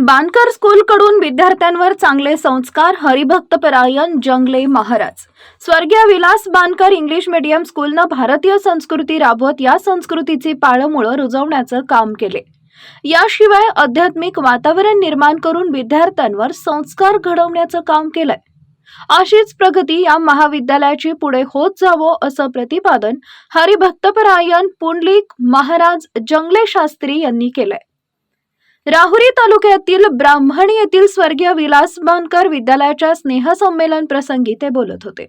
बानकर स्कूलकडून विद्यार्थ्यांवर चांगले संस्कार हरिभक्तपरायण जंगले महाराज. स्वर्गीय विलास बानकर इंग्लिश मीडियम स्कूलनं भारतीय संस्कृती राबवत या संस्कृतीची पाळंमुळं रुजवण्याचं काम केले. याशिवाय आध्यात्मिक वातावरण निर्माण करून विद्यार्थ्यांवर संस्कार घडवण्याचं काम केलंय. अशीच प्रगती या महाविद्यालयाची पुढे होत जावं असं प्रतिपादन हरिभक्तपरायण पुंडलिक महाराज जंगले शास्त्री यांनी केलंय. राहुरी तालुक्यातील ब्राह्मणी येथील स्वर्गीय विलास बानकर विद्यालयाच्या स्नेहसंमेलन प्रसंगी ते बोलत होते.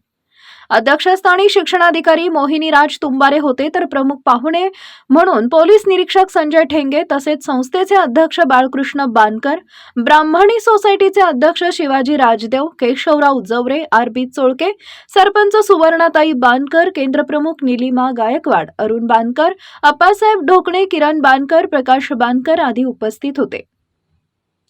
अध्यक्षस्थानी शिक्षणाधिकारी मोहिनीराज तुंबारे होते तर प्रमुख पाहुणे म्हणून पोलीस निरीक्षक संजय ठेंगे तसेच संस्थेचे अध्यक्ष बाळकृष्ण बानकर ब्राह्मणी सोसायटीचे अध्यक्ष शिवाजी राजदेव केशवराव जवरे आर बी चोळके सरपंच सुवर्णाताई बानकर केंद्रप्रमुख निलिमा गायकवाड अरुण बानकर अप्पासाहेब ढोकणे किरण बानकर प्रकाश बानकर आदी उपस्थित होते.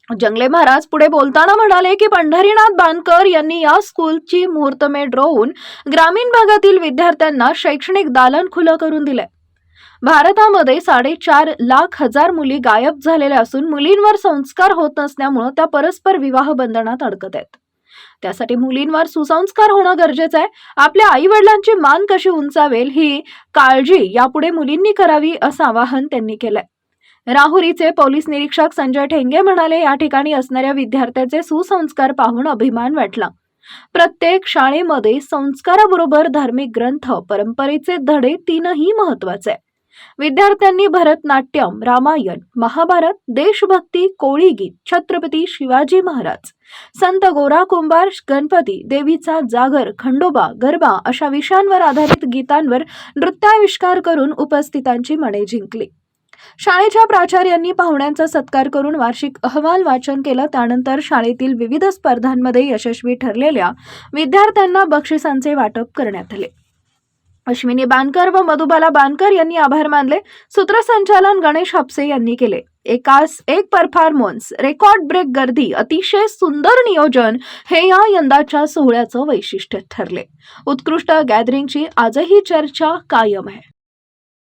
जंगले महाराज पुढे बोलताना म्हणाले की पंढरीनाथ बांदकर यांनी या स्कूलची मुहूर्तमेढ रोवून ग्रामीण भागातील विद्यार्थ्यांना शैक्षणिक दालन खुलं करून दिले. भारतामध्ये साडेचार लाख हजार मुली गायब झालेल्या असून मुलींवर संस्कार होत नसल्यामुळं त्या परस्पर विवाह बंधनात अडकत आहेत. त्यासाठी मुलींवर सुसंस्कार होणं गरजेचं आहे. आपल्या आई वडिलांची मान कशी उंचावेल ही काळजी यापुढे मुलींनी करावी असं आवाहन त्यांनी केलंय. राहुरीचे पोलीस निरीक्षक संजय ठेंगे म्हणाले या ठिकाणी असणाऱ्या विद्यार्थ्याचे सुसंस्कार पाहून अभिमान वाटला प्रत्येक शाळेमध्ये संस्काराबरोबर धार्मिक ग्रंथ परंपरेचे धडे तीनही महत्त्वाचे आहे. विद्यार्थ्यांनी भरतनाट्यम रामायण महाभारत देशभक्ती कोळी गीत छत्रपती शिवाजी महाराज संत गोरा कुंभार गणपती देवीचा जागर खंडोबा गरबा अशा विषयांवर आधारित गीतांवर नृत्याविष्कार करून उपस्थितांची मने जिंकली शाळेच्या प्राचार्यांनी पाहुण्यांचा सत्कार करून वार्षिक अहवाल वाचन केलं. त्यानंतर शाळेतील विविध स्पर्धांमध्ये यशस्वी ठरलेल्या विद्यार्थ्यांना बक्षिसांचे वाटप करण्यात आले. अश्विनी बानकर व मधुबाला बानकर यांनी आभार मानले. सूत्रसंचालन गणेश हापसे यांनी केले. एकास एक परफॉर्मन्स रेकॉर्ड ब्रेक गर्दी अतिशय सुंदर नियोजन हे या यंदाच्या सोहळ्याचं वैशिष्ट्य ठरले. उत्कृष्ट गॅदरिंगची आजही चर्चा कायम आहे.